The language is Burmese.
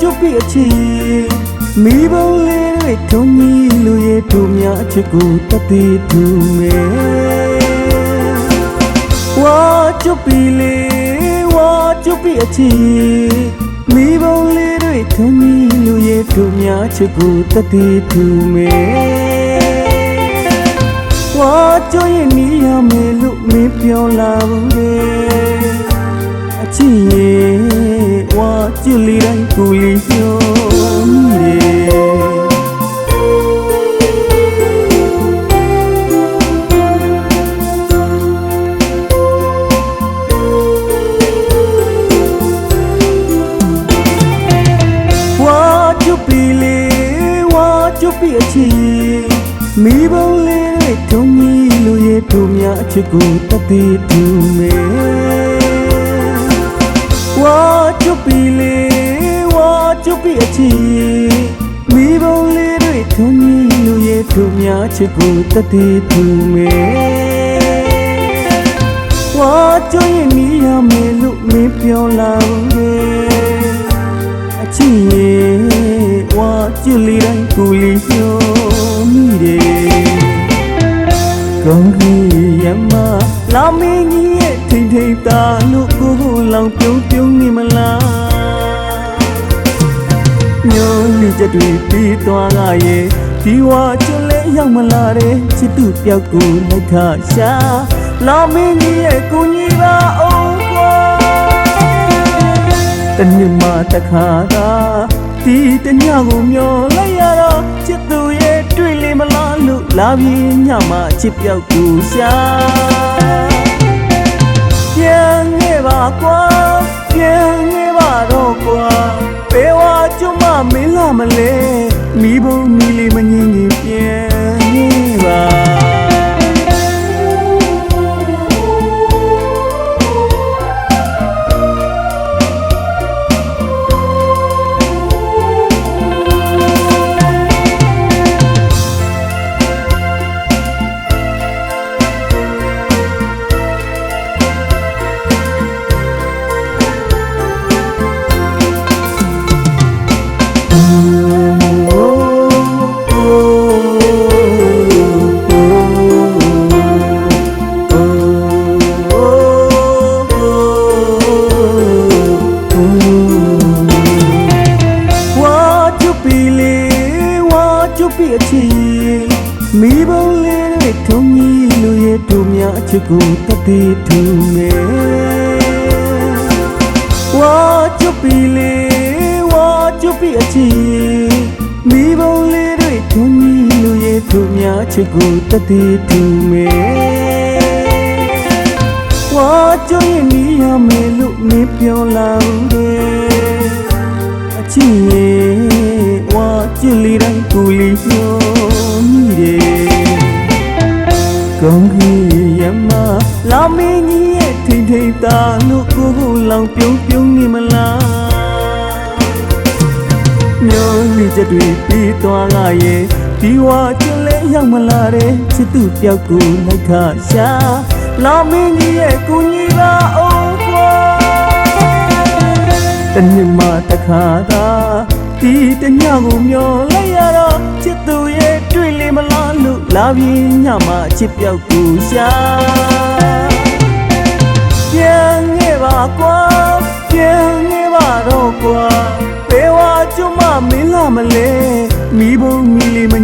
ကျွတ်ပြအချင်းမိဘလေးတွေထုံကြီးလူရဲ့တို့များအချစ်ကိုတတ်သိသူမဲဝါကျွတ်ပြလေးဝါကျွတ်ပြအချင်းမိဘလေးတွေထုံကြီးလူရဲ့တို့များချစ်ကိုတတ်သိသူမဲဝါကျွတ်ရဲ့နီးရမယ်လို့မင်းပြောလာဘူးလေအချင်းရဲ့ ဝါကျွလီတိုင်းကိုလီပြောမိတယ်ဝါကျုပ်ပီလေးဝါကျုပ်ပီအချီမိဘုံလေးတွေထုံကြီးလူရဲ့တို့များအချစ်ကိုတတိတူမဲ ကျုပ်ပီလေးဝါကျုပ်ပီအချီမိဘုံလေးတွေထုံကြီးလူရဲ့တို့များအချစ်ကိုတတိတူမဲဝါကျွရင်နီးရမယ်လို့မင်းပြောလာဘူးလေအချစ်ရဲ့ဝါကျွလီတိုင်းကိုလီပြောမိတယ်ကောင်းကြီးရမလာမင်းကြီးရဲ့ ထိန်ထိန်သားလို့ကိုကိုလောင်ပြုံးပြုံးနေမလားညိုနေချက်တွေပြီးသွားကရဲ့ဒီဝါကျွလဲရောက်မလာတဲ့ချစ်သူပြောက်ကိုလိုက်ခရှာလာမင်းကြီးရဲ့ကိုကြီးပါအောင်ကွာတနေ့မှတစ်ခါသာဒီတညကိုမျောလိုက်ရတော့ချစ်သူရဲ့တွေ့လေမလားလို့လာပြီးညမှချစ်ပြောက်ကိုရှာ မင်းလာမလဲမိဘုံမီလေးမင ပ်ပီလေးဝါကျုပ်ပီအချီမိဘုံလေးတွေထုံကြီးလူရဲ့တို့များအချစ်ကိုတတိထူမဲဝါကျုပ်ပီလေးဝါကျုပ်ပီအချီ များအချစ်ကိုတတိထူမဲဝါကျွရင်နီးရမယ်လို့မင်းပြောလာဘူးလေအချစ်ရဲ့ဝါကျွလီတိုင်းကိုလီပြောမိတယ်ကောင်းကြီးရမလာမင်းကြီးရဲ့ထိန်ထိန်သားလို့ကိုကိုလောင်ပြုံးပြုံးနေမလားမျောနေချက်တွေပြီးသွားကရဲ့ဒီဝါကျွလဲ ရောက်မလာတဲ့ချစ်သူတယောက်ကိုလိုက်ခရှာလာမင်းကြီးရဲ့ကိုကြီးပါအောင်ကွာတနေ့မှတစ်ခါသာဒီတညကိုမျောလိုက်ရတော့ချစ်သူရဲ့တွေ့လေမလားလို့လာပြီးညမှချစ်ပြောက်ကိုရှာပြန်ခဲ့ပါကွာပြန်ခဲ့ပါတော့ကွာဘယ်ဝါကျွမမင်းလာမလဲမိဘုံမီလေးမငင်းကြီး